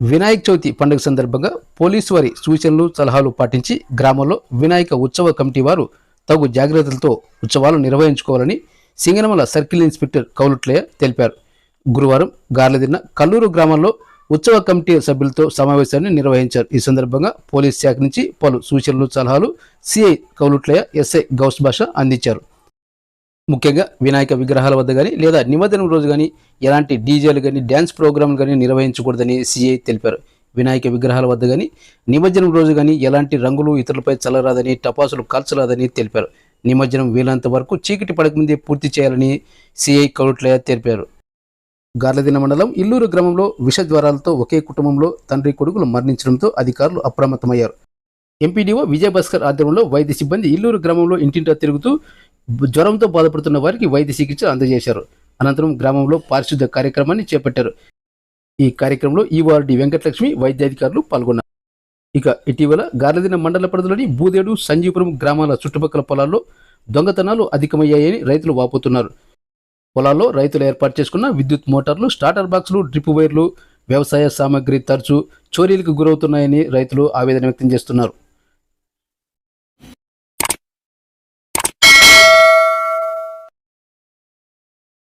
వినాయక చవితి పండుగ సందర్భంగా పోలీసు వారి సూచనలు సలహాలు పాటించి గ్రామంలో వినాయక ఉత్సవ కమిటీ వారు తగు జాగ్రత్తలతో ఉత్సవాలు నిర్వహించుకోవాలని సింగనమల సర్కిల్ ఇన్స్పెక్టర్ కౌలుట్లయ్య తెలిపారు. గురువారం గార్లదిన్న కల్లూరు గ్రామంలో ఉత్సవ కమిటీ సభ్యులతో సమావేశాన్ని నిర్వహించారు. ఈ సందర్భంగా పోలీస్ శాఖ నుంచి పలు సూచనలు సలహాలు సిఐ కౌలుట్లయ్య ఎస్ఐ గౌస్ భాష అందించారు. ముఖ్యంగా వినాయక విగ్రహాల వద్ద కానీ లేదా నిమజ్జనం రోజు కానీ ఎలాంటి డీజేలు కానీ డ్యాన్స్ ప్రోగ్రాంలు కానీ నిర్వహించకూడదని సిఐ తెలిపారు. వినాయక విగ్రహాల వద్ద కానీ నిమజ్జనం రోజు కానీ ఎలాంటి రంగులు ఇతరులపై చల్లరాదని టపాసులు కాల్చరాదని తెలిపారు. నిమజ్జనం వీలంత వరకు చీకటి పడకముందే పూర్తి చేయాలని సిఐ కౌట్లయ్య తెలిపారు. గార్లదిన మండలం ఇల్లూరు గ్రామంలో విషజ్వరాలతో ఒకే కుటుంబంలో తండ్రి కొడుకులు మరణించడంతో అధికారులు అప్రమత్తమయ్యారు. ఎంపీడీఓ విజయభాస్కర్ ఆధ్వర్యంలో వైద్య సిబ్బంది ఇల్లూరు గ్రామంలో ఇంటింటా తిరుగుతూ జ్వరంతో బాధపడుతున్న వారికి వైద్య చికిత్స అందజేశారు. అనంతరం గ్రామంలో పారిశుద్ధ కార్యక్రమాన్ని చేపట్టారు. ఈ కార్యక్రమంలో ఈవార్డి వెంకటలక్ష్మి వైద్యాధికారులు పాల్గొన్నారు. ఇక ఇటీవల గార్లదిన మండల పరిధిలోని బూదేడు సంజీపురం గ్రామాల చుట్టుపక్కల పొలాల్లో దొంగతనాలు అధికమయ్యాయని రైతులు వాపోతున్నారు. పొలాల్లో రైతులు ఏర్పాటు చేసుకున్న విద్యుత్ మోటార్లు స్టార్టర్ బాక్సులు డ్రిప్ వైర్లు వ్యవసాయ సామాగ్రి తరచూ చోరీలకు గురవుతున్నాయని రైతులు ఆవేదన వ్యక్తం చేస్తున్నారు.